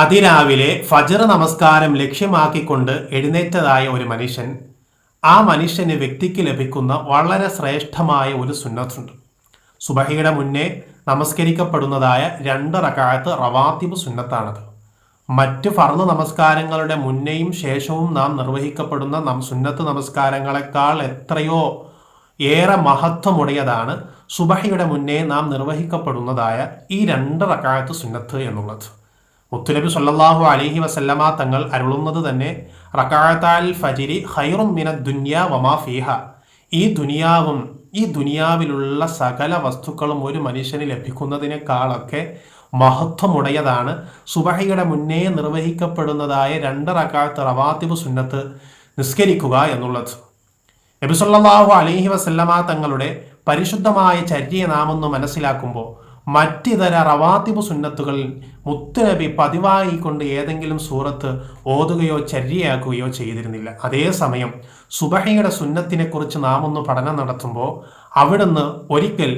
അതിരാവിലെ ഫജർ നമസ്കാരം ലക്ഷ്യമാക്കിക്കൊണ്ട് എഴുന്നേറ്റതായ ഒരു മനുഷ്യൻ ആ മനുഷ്യന് വ്യക്തിക്ക് ലഭിക്കുന്ന വളരെ ശ്രേഷ്ഠമായ ഒരു സുന്നത്തുണ്ട്. സുബഹിയുടെ മുന്നേ നമസ്കരിക്കപ്പെടുന്നതായ രണ്ട് റക്കായത്ത് റവാത്തിബ് സുന്നത്താണത്. മറ്റ് ഫർദ് നമസ്കാരങ്ങളുടെ മുന്നേയും ശേഷവും നാം നിർവഹിക്കപ്പെടുന്ന നം സുന്നത്ത് നമസ്കാരങ്ങളെക്കാൾ എത്രയോ ഏറെ മഹത്വമുடைയതാണ് സുബഹിയുടെ മുന്നേ നാം നിർവഹിക്കപ്പെടുന്നതായ ഈ രണ്ട് റക്കായത്ത് സുന്നത്ത് എന്നുള്ളത്. മുത്തുനബി സല്ലാഹു അലൈഹി വസല്ലമ തങ്ങൾ അരുളുന്നത് തന്നെ ഫജിരി മിന ദുന്യ വമാ ഫീഹ. ഈ ദുനിയാവും ഈ ദുനിയാവിലുള്ള സകല വസ്തുക്കളും ഒരു മനുഷ്യന് ലഭിക്കുന്നതിനേക്കാളൊക്കെ മഹത്വമുടയതാണ്. സുബഹയുടെ മുന്നേ നിർവഹിക്കപ്പെടുന്നതായ രണ്ട് റക്കാത്ത് റവാത്തിബ് സുന്നത്ത് നിസ്കരിക്കുക എന്നുള്ളത്. നബിസുല്ലാഹു അലഹി വസല്ലമ തങ്ങളുടെ പരിശുദ്ധമായ ചര്യനാമെന്ന് മനസ്സിലാക്കുമ്പോൾ മറ്റിതര റവാത്തിബ് സുന്നത്തുകളിൽ മുത്തുനബി പതിവായി കൊണ്ട് ഏതെങ്കിലും സൂറത്ത് ഓതുകയോ ചര്യയാക്കുകയോ ചെയ്തിരുന്നില്ല. അതേസമയം സുബഹയുടെ സുന്നത്തിനെ കുറിച്ച് നാം ഒന്ന് പഠനം നടത്തുമ്പോൾ അവിടുന്ന് ഒരിക്കൽ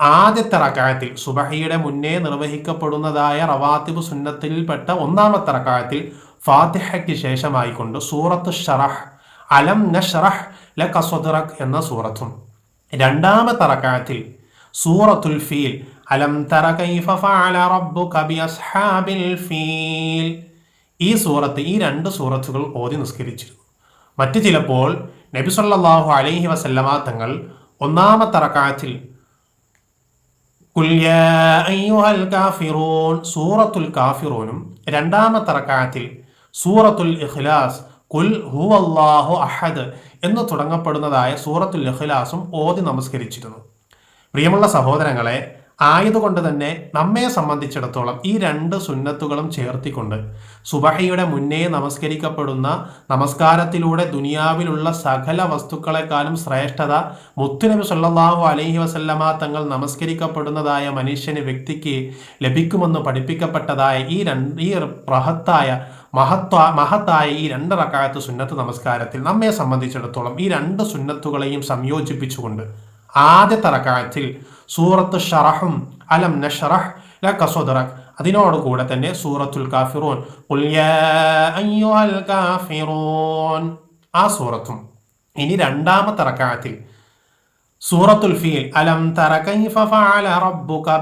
ആദ്യത്തെ റക്കായത്തിൽ സുബഹയുടെ മുന്നേ നിർവഹിക്കപ്പെടുന്നതായ റവാത്തിബ് സുന്നത്തിൽപ്പെട്ട ഒന്നാമത്തെ റക്കായത്തിൽ ഫാത്തിഹയ്ക്ക് ശേഷമായിക്കൊണ്ട് സൂറത്ത് ഷറഹ് അലം നഷറഹ് ല കസ്വദറക് എന്ന സൂറത്തും. രണ്ടാമത്തെ റക്കായത്തിൽ സൂറത്തുൽ ഫീൽ. അലം തറ കൈഫ ഫഅല റബ്ബുക ബിഅസ്ഹാബിൽ ഫീൽ. ഈ സൂറത്ത് ഈ രണ്ട് സൂറത്തുകൾ ഓതി നിസ്കരിച്ചിരുന്നു. മറ്റ് ചിലപ്പോൾ നബി സല്ലല്ലാഹു അലൈഹി വസല്ലമ തങ്ങൾ ഒന്നാമത്തെ കാഫിറൂൻ സൂറത്തുൽ കാഫിറൂനും രണ്ടാമത്തെ റക്കാത്തിൽ സൂറത്തുൽ ഇഖ്ലാസ് കുൽ ഹുവല്ലാഹു അഹദ് എന്ന് തുടങ്ങപ്പെടുന്നതായ സൂറത്തുൽ ഇഖ്ലാസും ഓതി നമസ്കരിച്ചിരുന്നു. പ്രിയമുള്ള സഹോദരങ്ങളെ ആയതുകൊണ്ട് തന്നെ നമ്മെ സംബന്ധിച്ചിടത്തോളം ഈ രണ്ട് സുന്നത്തുകളും ചേർത്തിക്കൊണ്ട് സുബഹയുടെ മുന്നേ നമസ്കരിക്കപ്പെടുന്ന നമസ്കാരത്തിലൂടെ ദുനിയാവിലുള്ള സകല വസ്തുക്കളെക്കാളും ശ്രേഷ്ഠത മുത്തുനബി സല്ലാഹു അലൈഹി വസല്ലമ തങ്ങൾ നമസ്കരിക്കപ്പെടുന്നതായ മനുഷ്യന് വ്യക്തിക്ക് ലഭിക്കുമെന്ന് പഠിപ്പിക്കപ്പെട്ടതായ ഈ രണ്ട് ഈ ബൃഹത്തായ മഹത്വ മഹത്തായ ഈ രണ്ട് റക്കായത്ത് സുന്നത്ത് നമസ്കാരത്തിൽ നമ്മെ സംബന്ധിച്ചിടത്തോളം ഈ രണ്ട് സുന്നത്തുകളെയും സംയോജിപ്പിച്ചുകൊണ്ട് ആദ്യത്തെ റക്കായത്തിൽ സൂറത്ത് ഷറഹും അലം നഷറഹ് ലക അതിനോട് കൂടെ തന്നെ സൂറത്തുൽ കാഫിറൂൻ. കാഫിറൂൻ. ആ സൂറത്തും. ഇനി രണ്ടാമത്തെ റക്കായത്തിൽ സൂറത്തുൽ ഫീൽ. അലം തറ ഫഅല റബ്ബുക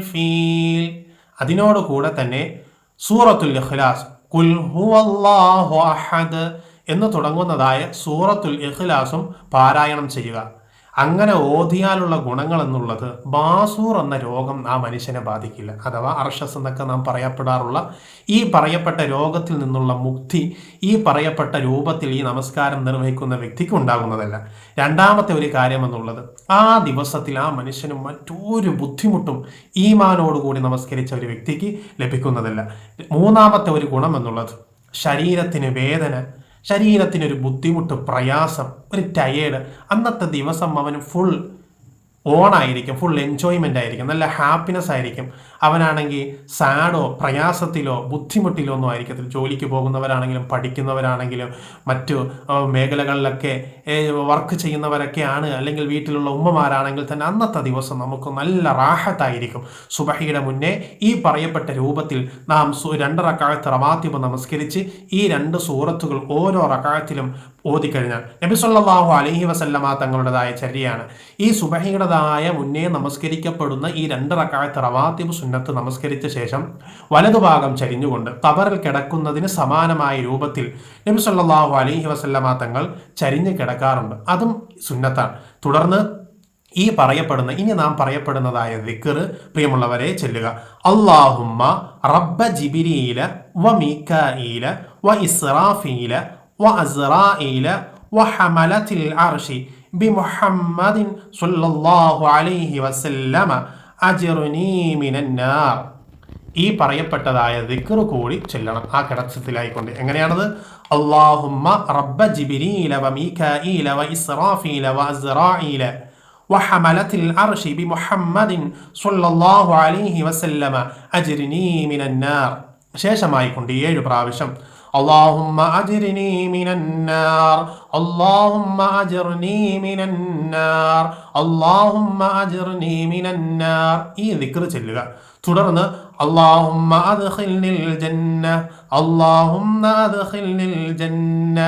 ഫീൽ. അതിനോട് കൂടെ തന്നെ സൂറത്തുൽ ഇഖ്ലാസ്. കുൽ ഹുവല്ലാഹു അഹദ് എന്ന് തുടങ്ങുന്നതായ സൂറത്തുൽ ഇഖ്ലാസും പാരായണം ചെയ്യുക. അങ്ങനെ ഓതിയാലുള്ള ഗുണങ്ങൾ എന്നുള്ളത് ബാസൂർ എന്ന രോഗം ആ മനുഷ്യനെ ബാധിക്കില്ല. അഥവാ അർഷസ് എന്നൊക്കെ നാം പറയപ്പെടാറുള്ള ഈ പറയപ്പെട്ട രോഗത്തിൽ നിന്നുള്ള മുക്തി ഈ പറയപ്പെട്ട രൂപത്തിൽ ഈ നമസ്കാരം നിർവഹിക്കുന്ന വ്യക്തിക്ക് ഉണ്ടാകുന്നതല്ല. രണ്ടാമത്തെ ഒരു കാര്യം എന്നുള്ളത് ആ ദിവസത്തിൽ ആ മനുഷ്യന് മറ്റൊരു ബുദ്ധിമുട്ടും ഈമാനോടുകൂടി നമസ്കരിച്ച ഒരു വ്യക്തിക്ക് ലഭിക്കുന്നതല്ല. മൂന്നാമത്തെ ഒരു ഗുണം എന്നുള്ളത് ശരീരത്തിന് വേദന ശരീരത്തിനൊരു ബുദ്ധിമുട്ട് പ്രയാസം ഒരു ടയേർഡ്. അന്നത്തെ ദിവസം അവന് ഫുൾ ഓണായിരിക്കും ഫുൾ എൻജോയ്മെന്റ് ആയിരിക്കും നല്ല ഹാപ്പിനെസ് ആയിരിക്കും. അവനാണെങ്കിൽ സാഡോ പ്രയാസത്തിലോ ബുദ്ധിമുട്ടിലോ ഒന്നും ആയിരിക്കത്തില്ല. ജോലിക്ക് പോകുന്നവരാണെങ്കിലും പഠിക്കുന്നവരാണെങ്കിലും മറ്റു മേഖലകളിലൊക്കെ വർക്ക് ചെയ്യുന്നവരൊക്കെ ആണ് അല്ലെങ്കിൽ വീട്ടിലുള്ള ഉമ്മമാരാണെങ്കിൽ തന്നെ അന്നത്തെ ദിവസം നമുക്ക് നല്ല റാഹത്തായിരിക്കും. സുബഹിയുടെ മുന്നേ ഈ പറയപ്പെട്ട രൂപത്തിൽ നാം രണ്ട് റക്കാഴത്ത് റവാത്തിബ് നമസ്കരിച്ച് ഈ രണ്ട് സൂറത്തുകൾ ഓരോ റക്കാഴത്തിലും ഓതിക്കഴിഞ്ഞാൽ നബി അലഹി വസല്ലമ തങ്ങളുടേതായ ചര്യയാണ്. ഈ സുന്നത്തായ മുന്നേ നമസ്കരിക്കപ്പെടുന്ന ഈ രണ്ട് റക്കായത്ത് റവാത്തിബ് സുന്നത്ത് നമസ്കരിച്ച ശേഷം വലതുഭാഗം ചരിഞ്ഞുകൊണ്ട് കബറിൽ കിടക്കുന്നതിന് സമാനമായ രൂപത്തിൽ നബി സല്ലാഹു അലൈഹി വസല്ലമ തങ്ങൾ ചരിഞ്ഞ് കിടക്കാറുണ്ട്. അതും സുന്നത്താണ്. തുടർന്ന് ഈ പറയപ്പെടുന്ന ഇനി നാം പറയപ്പെടുന്നതായ ദിക്കർ പ്രിയമുള്ളവരെ ചെല്ലുക. അള്ളാഹുമ്മ റബ്ബ ജിബിരിയില വ മീക്കയില വ ഇസ്രാഫീല വ അസ്രായില വ ഹമലത്തിൽ അർഷി الله عليه وسلم أجرني من النار ഈ പറയപ്പെട്ടതായ ദിക്കറ് കൂടി ചെല്ലണം ആ കിടച്ചത്തിലായിക്കൊണ്ട് എങ്ങനെയാണത് അള്ളാഹുമ്മ റബ്ബ ജിബിരീല വ മീകാഈല വ ഇസ്റാഫീല വ അസ്റാഈല وحملة العرش بمحمد صلى الله عليه وسلم أجرني من النار ശേഷമായിക്കൊണ്ട് ഏഴ് പ്രാവശ്യം اللهم أجرني من النار اللهم أجرني من النار اللهم أجرني من النار ഈ ദിക്ർ ചെല്ലുക തുടർന്ന് അള്ളാഹുമ്മ അദ്ഖിൽനിൽ ജന്ന അള്ളാഹുമ്മ അദ്ഖിൽനിൽ ജന്ന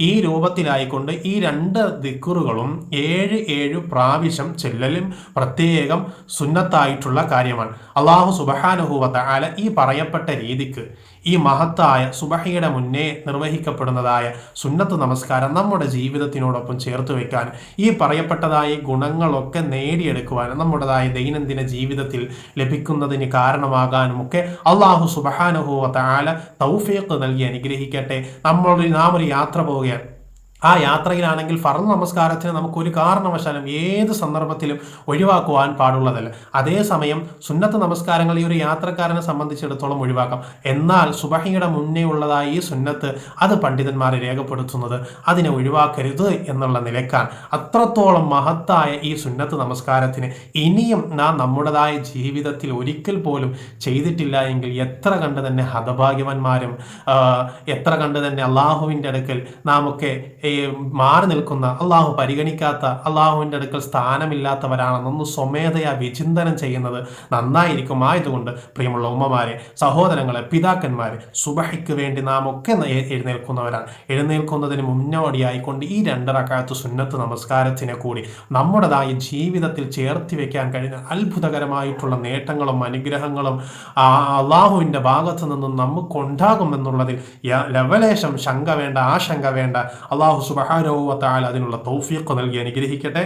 ഈ രൂപത്തിലായിക്കൊണ്ട് ഈ രണ്ട് ദിക്കുറുകളും ഏഴ് ഏഴ് പ്രാവശ്യം ചെല്ലലും പ്രത്യേകം സുന്നത്തായിട്ടുള്ള കാര്യമാണ് അള്ളാഹു സുബഹാനുഭൂവത്ത ആല ഈ പറയപ്പെട്ട രീതിക്ക് ഈ മഹത്തായ സുബഹയുടെ മുന്നേ നിർവഹിക്കപ്പെടുന്നതായ സുന്നത്ത് നമസ്കാരം നമ്മുടെ ജീവിതത്തിനോടൊപ്പം ചേർത്ത് വെക്കാൻ ഈ പറയപ്പെട്ടതായ ഗുണങ്ങളൊക്കെ നേടിയെടുക്കുവാനും നമ്മുടേതായ ദൈനംദിന ജീവിതത്തിൽ ലഭിക്കുന്നതിന് കാരണമാകാനും ഒക്കെ അള്ളാഹു സുബഹാനുഭൂവത്ത ആല തൗഫീഖ് നൽകി അനുഗ്രഹിക്കട്ടെ. നമ്മൾ നാം ഒരു യാത്ര പോവുകയാണ്. ആ യാത്രയിലാണെങ്കിൽ ഫർദ് നമസ്കാരത്തിന് നമുക്ക് ഒരു കാരണവശാലും ഏത് സന്ദർഭത്തിലും ഒഴിവാക്കുവാൻ പാടുള്ളതല്ല. അതേസമയം സുന്നത്ത് നമസ്കാരങ്ങൾ ഈ ഒരു യാത്രക്കാരനെ സംബന്ധിച്ചിടത്തോളം ഒഴിവാക്കാം. എന്നാൽ സുബഹിയുടെ മുന്നേ ഉള്ളതായി ഈ സുന്നത്ത് അത് പണ്ഡിതന്മാർ രേഖപ്പെടുത്തുന്നത് അതിനെ ഒഴിവാക്കരുത് എന്നുള്ള നിലക്കാൻ അത്രത്തോളം മഹത്തായ ഈ സുന്നത്ത് നമസ്കാരത്തിന് ഇനിയും നാം നമ്മുടേതായ ജീവിതത്തിൽ ഒരിക്കൽ പോലും ചെയ്തിട്ടില്ല എങ്കിൽ എത്ര കണ്ട് തന്നെ ഹതഭാഗ്യവന്മാരും എത്ര കണ്ട് തന്നെ അള്ളാഹുവിന്റെ അടുക്കൽ നാം ഒക്കെ മാറി നിൽക്കുന്ന അള്ളാഹു പരിഗണിക്കാത്ത അള്ളാഹുവിന്റെ അടുക്കൽ സ്ഥാനമില്ലാത്തവരാണെന്നൊന്ന് സ്വമേധയാ വിചിന്തനം ചെയ്യുന്നത് നന്നായിരിക്കും ആയതുകൊണ്ട് പ്രിയമുള്ള ഉമ്മമാരെ സഹോദരങ്ങളെ പിതാക്കന്മാരെ സുബഹിക്ക് വേണ്ടി നാം ഒക്കെ എഴുന്നേൽക്കുന്നവരാണ്. എഴുന്നേൽക്കുന്നതിന് മുന്നോടിയായിക്കൊണ്ട് ഈ രണ്ടരക്കാലത്ത് സുന്നത്ത് നമസ്കാരത്തിനെ കൂടി നമ്മുടേതായ ജീവിതത്തിൽ ചേർത്തി വെക്കാൻ കഴിഞ്ഞ അത്ഭുതകരമായിട്ടുള്ള നേട്ടങ്ങളും അനുഗ്രഹങ്ങളും അള്ളാഹുവിന്റെ ഭാഗത്തു നിന്നും നമുക്കുണ്ടാകുമെന്നുള്ളതിൽ ലവലേശം ശങ്ക വേണ്ട ആശങ്ക വേണ്ട. അള്ളാഹു സുബഹാനോവത്താൽ അതിനുള്ള തൗഫീഖ് നൽകി അനുഗ്രഹിക്കട്ടെ.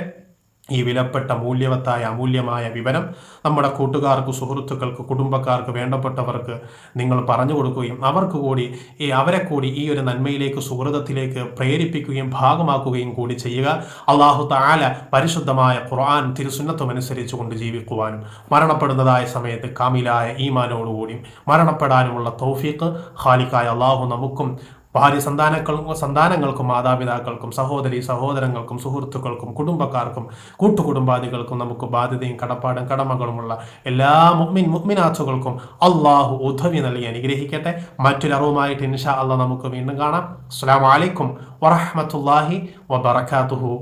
ഈ വിലപ്പെട്ട മൂല്യവത്തായ അമൂല്യമായ വിവരം നമ്മുടെ കൂട്ടുകാർക്ക് സുഹൃത്തുക്കൾക്ക് കുടുംബക്കാർക്ക് വേണ്ടപ്പെട്ടവർക്ക് നിങ്ങൾ പറഞ്ഞു കൊടുക്കുകയും അവർക്ക് കൂടി ഈ അവരെ കൂടി ഈ ഒരു നന്മയിലേക്ക് സുഹൃതത്തിലേക്ക് പ്രേരിപ്പിക്കുകയും ഭാഗമാക്കുകയും കൂടി ചെയ്യുക. അള്ളാഹു താല പരിശുദ്ധമായ ഖുർആൻ തിരുസുന്നത്വം അനുസരിച്ച് കൊണ്ട് ജീവിക്കുവാനും മരണപ്പെടുന്നതായ സമയത്ത് കാമിലായ ഈമാനോടുകൂടിയും മരണപ്പെടാനുമുള്ള തൗഫീഖ് ഖാലിക്കായ അള്ളാഹു നമുക്കും ഭാര്യ സന്താനങ്ങൾക്കും സന്താനങ്ങൾക്കും മാതാപിതാക്കൾക്കും സഹോദരി സഹോദരങ്ങൾക്കും സുഹൃത്തുക്കൾക്കും കുടുംബക്കാർക്കും കൂട്ടുകുടുംബാദികൾക്കും നമുക്ക് ബാധ്യതയും കടപ്പാടും കടമകളുമുള്ള എല്ലാ മുഗ്മിൻ മുഗ്മിനാഥുകൾക്കും അള്ളാഹു ഉദ്ധവി നൽകി അനുഗ്രഹിക്കട്ടെ. മറ്റൊരറിവുമായിട്ട് ഇൻഷാ അള്ളാഹ് നമുക്ക് വീണ്ടും കാണാം. അസ്സാം വലൈക്കും വറഹമത്തല്ലാഹി വബർക്കാത്തുഹു